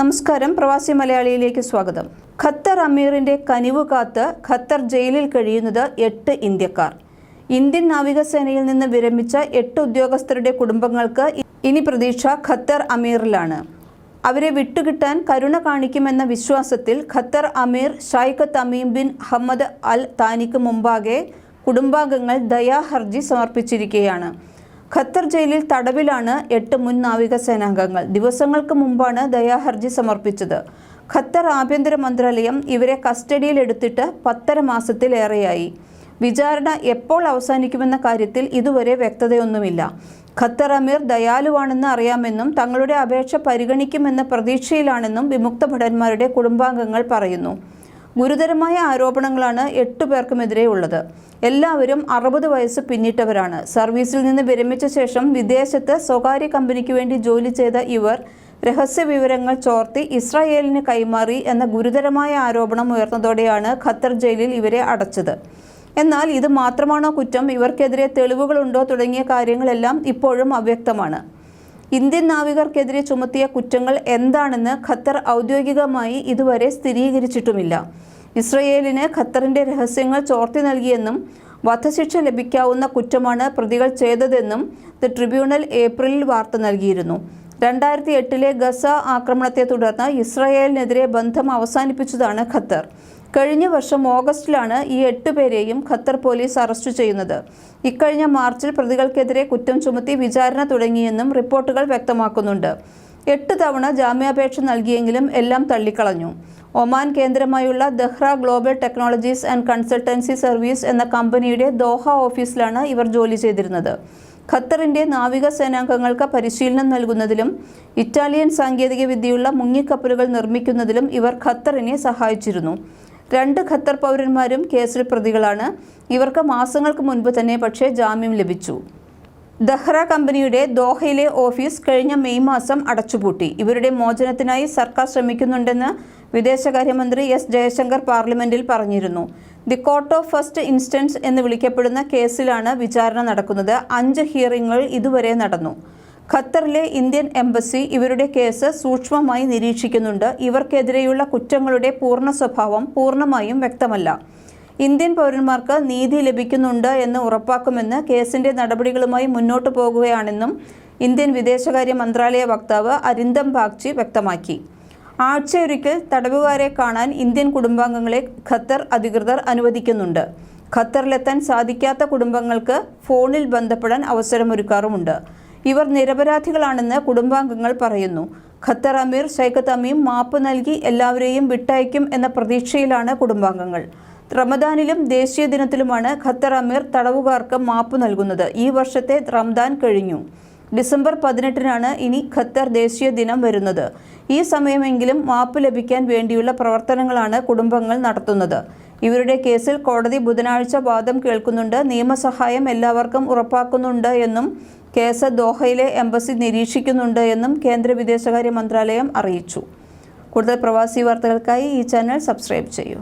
നമസ്കാരം. പ്രവാസി മലയാളിയിലേക്ക് സ്വാഗതം. ഖത്തർ അമീറിന്റെ കനിവ് കാത്ത് ഖത്തർ ജയിലിൽ കഴിയുന്നത് എട്ട് ഇന്ത്യക്കാർ. ഇന്ത്യൻ നാവികസേനയിൽ നിന്ന് വിരമിച്ച എട്ട് ഉദ്യോഗസ്ഥരുടെ കുടുംബങ്ങൾക്ക് ഇനി പ്രതീക്ഷ ഖത്തർ അമീറിലാണ്. അവരെ വിട്ടുകിട്ടാൻ കരുണ കാണിക്കുമെന്ന വിശ്വാസത്തിൽ ഖത്തർ അമീർ Sheikh Tamim bin Ahmad al താനിക്ക് മുമ്പാകെ കുടുംബാംഗങ്ങൾ ദയാഹർജി സമർപ്പിച്ചിരിക്കുകയാണ്. ഖത്തർ ജയിലിൽ തടവിലാണ് എട്ട് മുൻ നാവികസേനാംഗങ്ങൾ ദിവസങ്ങൾക്ക് മുമ്പാണ് ദയാഹർജി സമർപ്പിച്ചത്. ഖത്തർ ആഭ്യന്തര മന്ത്രാലയം ഇവരെ കസ്റ്റഡിയിലെടുത്തിട്ട് പത്തര മാസത്തിലേറെയായി. വിചാരണ എപ്പോൾ അവസാനിക്കുമെന്ന കാര്യത്തിൽ ഇതുവരെ വ്യക്തതയൊന്നുമില്ല. ഖത്തർ അമീർ ദയാലുവാണെന്ന് അറിയാമെന്നും തങ്ങളുടെ അപേക്ഷ പരിഗണിക്കുമെന്ന പ്രതീക്ഷയിലാണെന്നും വിമുക്ത ഭടന്മാരുടെ കുടുംബാംഗങ്ങൾ പറയുന്നു. ഗുരുതരമായ ആരോപണങ്ങളാണ് എട്ടു പേർക്കുമെതിരെ ഉള്ളത് എല്ലാവരും അറുപത് വയസ്സ് പിന്നിട്ടവരാണ്. സർവീസിൽ നിന്ന് വിരമിച്ച ശേഷം വിദേശത്ത് സ്വകാര്യ കമ്പനിക്ക് വേണ്ടി ജോലി ചെയ്ത ഇവർ രഹസ്യ വിവരങ്ങൾ ചോർത്തി ഇസ്രായേലിന് കൈമാറി എന്ന ഗുരുതരമായ ആരോപണം ഉയർന്നതോടെയാണ് ഖത്തർ ജയിലിൽ ഇവരെ അടച്ചത്. എന്നാൽ ഇത് മാത്രമാണോ കുറ്റം? ഇവർക്കെതിരെ തെളിവുകളുണ്ടോ? തുടങ്ങിയ കാര്യങ്ങളെല്ലാം ഇപ്പോഴും അവ്യക്തമാണ്. ഇന്ത്യൻ നാവികർക്കെതിരെ ചുമത്തിയ കുറ്റങ്ങൾ എന്താണെന്ന് ഖത്തർ ഔദ്യോഗികമായി ഇതുവരെ സ്ഥിരീകരിച്ചിട്ടുമില്ല. ഇസ്രയേലിന് ഖത്തറിന്റെ രഹസ്യങ്ങൾ ചോർത്തി നൽകിയെന്നും വധശിക്ഷ ലഭിക്കാവുന്ന കുറ്റമാണ് പ്രതികൾ ചെയ്തതെന്നും ദ ട്രിബ്യൂണൽ ഏപ്രിലിൽ വാർത്ത നൽകിയിരുന്നു. രണ്ടായിരത്തി എട്ടിലെ ഗസ ആക്രമണത്തെ തുടർന്ന് ഇസ്രയേലിനെതിരെ ബന്ധം അവസാനിപ്പിച്ചതാണ് ഖത്തർ. കഴിഞ്ഞ വർഷം ഓഗസ്റ്റിലാണ് ഈ എട്ട് പേരെയും ഖത്തർ പോലീസ് അറസ്റ്റ് ചെയ്യുന്നത്. ഇക്കഴിഞ്ഞ മാർച്ചിൽ പ്രതികൾക്കെതിരെ കുറ്റം ചുമത്തി വിചാരണ തുടങ്ങിയെന്നും റിപ്പോർട്ടുകൾ വ്യക്തമാക്കുന്നുണ്ട്. എട്ട് തവണ ജാമ്യാപേക്ഷ നൽകിയെങ്കിലും എല്ലാം തള്ളിക്കളഞ്ഞു. Oman കേന്ദ്രമായുള്ള Dahra global technologies and consultancy service എന്ന കമ്പനിയുടെ ദോഹ ഓഫീസിലാണ് ഇവർ ജോലി ചെയ്തിരുന്നത്. ഖത്തറിന്റെ നാവിക സേനാംഗങ്ങൾക്ക് പരിശീലനം നൽകുന്നതിലും ഇറ്റാലിയൻ സാങ്കേതിക വിദ്യയുള്ള മുങ്ങിക്കപ്പലുകൾ നിർമ്മിക്കുന്നതിലും ഇവർ ഖത്തറിനെ സഹായിച്ചിരുന്നു. രണ്ട് ഖത്തർ പൗരന്മാരും കേസിൽ പ്രതികളാണ്. ഇവർക്ക് മാസങ്ങൾക്ക് മുൻപ് തന്നെ പക്ഷേ ജാമ്യം ലഭിച്ചു. ദഹ്റ കമ്പനിയുടെ ദോഹയിലെ ഓഫീസ് കഴിഞ്ഞ മെയ് മാസം അടച്ചുപൂട്ടി. ഇവരുടെ മോചനത്തിനായി സർക്കാർ ശ്രമിക്കുന്നുണ്ടെന്ന് വിദേശകാര്യമന്ത്രി എസ് ജയശങ്കർ പാർലമെന്റിൽ പറഞ്ഞിരുന്നു. The court of first instance എന്ന് വിളിക്കപ്പെടുന്ന കേസിലാണ് വിചാരണ നടക്കുന്നത്. അഞ്ച് ഹിയറിംഗുകൾ ഇതുവരെ നടന്നു. ഖത്തറിലെ ഇന്ത്യൻ എംബസി ഇവരുടെ കേസ് സൂക്ഷ്മമായി നിരീക്ഷിക്കുന്നുണ്ട്. ഇവർക്കെതിരെയുള്ള കുറ്റങ്ങളുടെ പൂർണ സ്വഭാവം പൂർണമായും വ്യക്തമല്ല. ഇന്ത്യൻ പൗരന്മാർക്ക് നീതി ലഭിക്കുന്നുണ്ട് എന്ന് ഉറപ്പാക്കുമെന്ന് കേസിന്റെ നടപടികളുമായി മുന്നോട്ടു പോകുകയാണെന്നും ഇന്ത്യൻ വിദേശകാര്യ മന്ത്രാലയ വക്താവ് അരിന്ദം ബാഗ്ചി വ്യക്തമാക്കി. ആഴ്ചയൊരിക്കൽ തടവുകാരെ കാണാൻ ഇന്ത്യൻ കുടുംബാംഗങ്ങളെ ഖത്തർ അധികൃതർ അനുവദിക്കുന്നുണ്ട്. ഖത്തറിലെത്താൻ സാധിക്കാത്ത കുടുംബങ്ങൾക്ക് ഫോണിൽ ബന്ധപ്പെടാൻ അവസരമൊരുക്കാറുമുണ്ട്. ഇവർ നിരപരാധികളാണെന്ന് കുടുംബാംഗങ്ങൾ പറയുന്നു. ഖത്തർ അമീർ ഷൈഖത്ത് അമീം മാപ്പ് നൽകി എല്ലാവരെയും വിട്ടയക്കും എന്ന പ്രതീക്ഷയിലാണ് കുടുംബാംഗങ്ങൾ. റമദാനിലും ദേശീയ ദിനത്തിലുമാണ് ഖത്തർ അമീർ തടവുകാർക്ക് മാപ്പ് നൽകുന്നത്. ഈ വർഷത്തെ റംദാൻ കഴിഞ്ഞു. ഡിസംബർ പതിനെട്ടിനാണ് ഇനി ഖത്തർ ദേശീയ ദിനം വരുന്നത്. ഈ സമയമെങ്കിലും മാപ്പ് ലഭിക്കാൻ വേണ്ടിയുള്ള പ്രവർത്തനങ്ങളാണ് കുടുംബങ്ങൾ നടത്തുന്നത്. ഇവരുടെ കേസിൽ കോടതി ബുധനാഴ്ച വാദം കേൾക്കുന്നുണ്ട്. നിയമസഹായം എല്ലാവർക്കും ഉറപ്പാക്കുന്നുണ്ട് എന്നും കേസ് ദോഹയിലെ എംബസി നിരീക്ഷിക്കുന്നുണ്ട് എന്നും കേന്ദ്ര വിദേശകാര്യ മന്ത്രാലയം അറിയിച്ചു. കൂടുതൽ പ്രവാസി വാർത്തകൾക്കായി ഈ ചാനൽ സബ്സ്ക്രൈബ് ചെയ്യൂ.